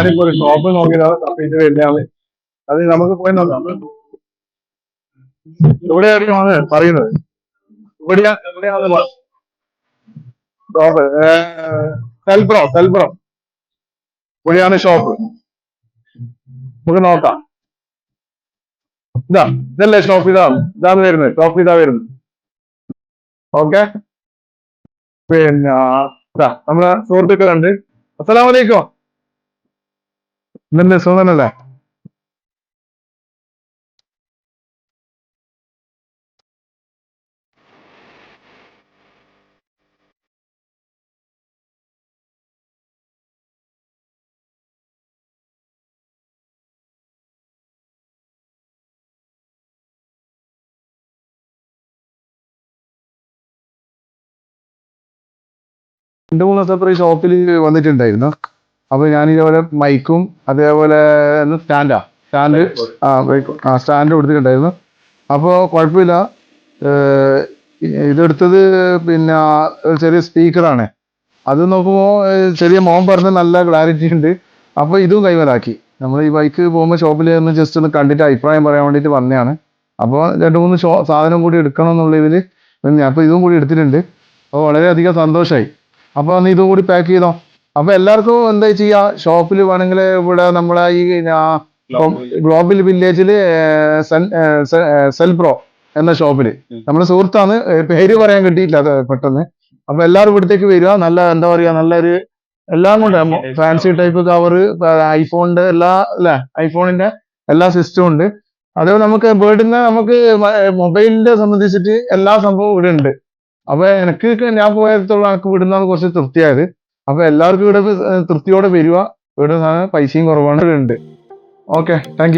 ഞാനിപ്പോ ഒരു ഷോപ്പ് നോക്കിയതാണ് ഇത് വരുന്നതാണ് അത് നമുക്ക് പോയി നോക്കാം. എവിടെയായിരിക്കും പറയുന്നത്? ഇവിടെയാ എവിടെയാണ് ഷോപ്പ് സെൽബ്രോ സെൽബ്രോ ഇവിടെയാണ് ഷോപ്പ് നമുക്ക് നോക്കാം. ഇതാ ഇതല്ലേ ഷോപ്പ് ഇതാണ് ഇതാണ് വരുന്നത്. ഷോപ്പ് ഇതാ വരുന്നത്. ഓക്കെ പിന്നെ നമ്മളെ നമ്മളെ സുഹൃത്തുക്കളുണ്ട്. അസ്സലാം വലൈക്കും ഇന്നെന്ത് സുഖനല്ലേ രണ്ട് മൂന്ന് ഈ ഷോപ്പിൽ വന്നിട്ടുണ്ടായിരുന്നു? അപ്പൊ ഞാൻ ഇതേപോലെ മൈക്കും അതേപോലെ സ്റ്റാൻഡാ? സ്റ്റാൻഡ് ആ ആ സ്റ്റാൻഡ് കൊടുത്തിട്ടുണ്ടായിരുന്നു. അപ്പോൾ കുഴപ്പമില്ല. ഇതെടുത്തത് പിന്നെ ഒരു ചെറിയ സ്പീക്കറാണ്. അത് നോക്കുമ്പോൾ ചെറിയ മോൻ പറഞ്ഞ നല്ല ക്ലാരിറ്റി ഉണ്ട്. അപ്പോൾ ഇതും കൈവരാക്കി. നമ്മൾ ഈ ബൈക്ക് പോകുമ്പോൾ ഷോപ്പിൽ ഒന്ന് ജസ്റ്റ് ഒന്ന് കണ്ടിട്ട് അഭിപ്രായം പറയാൻ വേണ്ടിയിട്ട് വന്നതാണ്. അപ്പോൾ രണ്ട് മൂന്ന് ഷോ സാധനം കൂടി എടുക്കണം എന്നുള്ള ഇതിൽ അപ്പോൾ ഇതും കൂടി എടുത്തിട്ടുണ്ട്. അപ്പോൾ വളരെയധികം സന്തോഷമായി അപ്പോൾ അന്ന് ഇതും കൂടി പാക്ക് ചെയ്തോ? അപ്പോൾ എല്ലാവർക്കും എന്താ ചെയ്യാ ഷോപ്പിൽ വേണമെങ്കിൽ ഇവിടെ നമ്മളെ ഈ ഗ്ലോബൽ വില്ലേജിൽ സെൽപ്രോ എന്ന ഷോപ്പിൽ നമ്മുടെ സുഹൃത്താണ് പേര് പറയാൻ കിട്ടിയില്ല പെട്ടെന്ന്. അപ്പൊ എല്ലാവരും ഇവിടത്തേക്ക് വരിക നല്ല എന്താ പറയാ നല്ലൊരു എല്ലാം കൊണ്ട് ഫാൻസി ടൈപ്പ് കവർ ഐഫോണിന്റെ എല്ലാ അല്ലെ ഐഫോണിന്റെ എല്ലാ സിസ്റ്റവും ഉണ്ട്. അതേപോലെ നമുക്ക് ബേർഡിനെ നമുക്ക് മൊബൈലിന്റെ സംബന്ധിച്ചിട്ട് എല്ലാ സംഭവവും ഇവിടെ ഉണ്ട് അപ്പൊ എനിക്ക് ഞാൻ പോയത്തോളം എനിക്ക് വിടുന്ന കുറച്ച് തൃപ്തിയായത്. അപ്പൊ എല്ലാവർക്കും ഇവിടെ തൃപ്തിയോടെ വരിക. ഇവിടെ സാധനം പൈസയും കുറവാണ്. ഉണ്ട്. Okay thank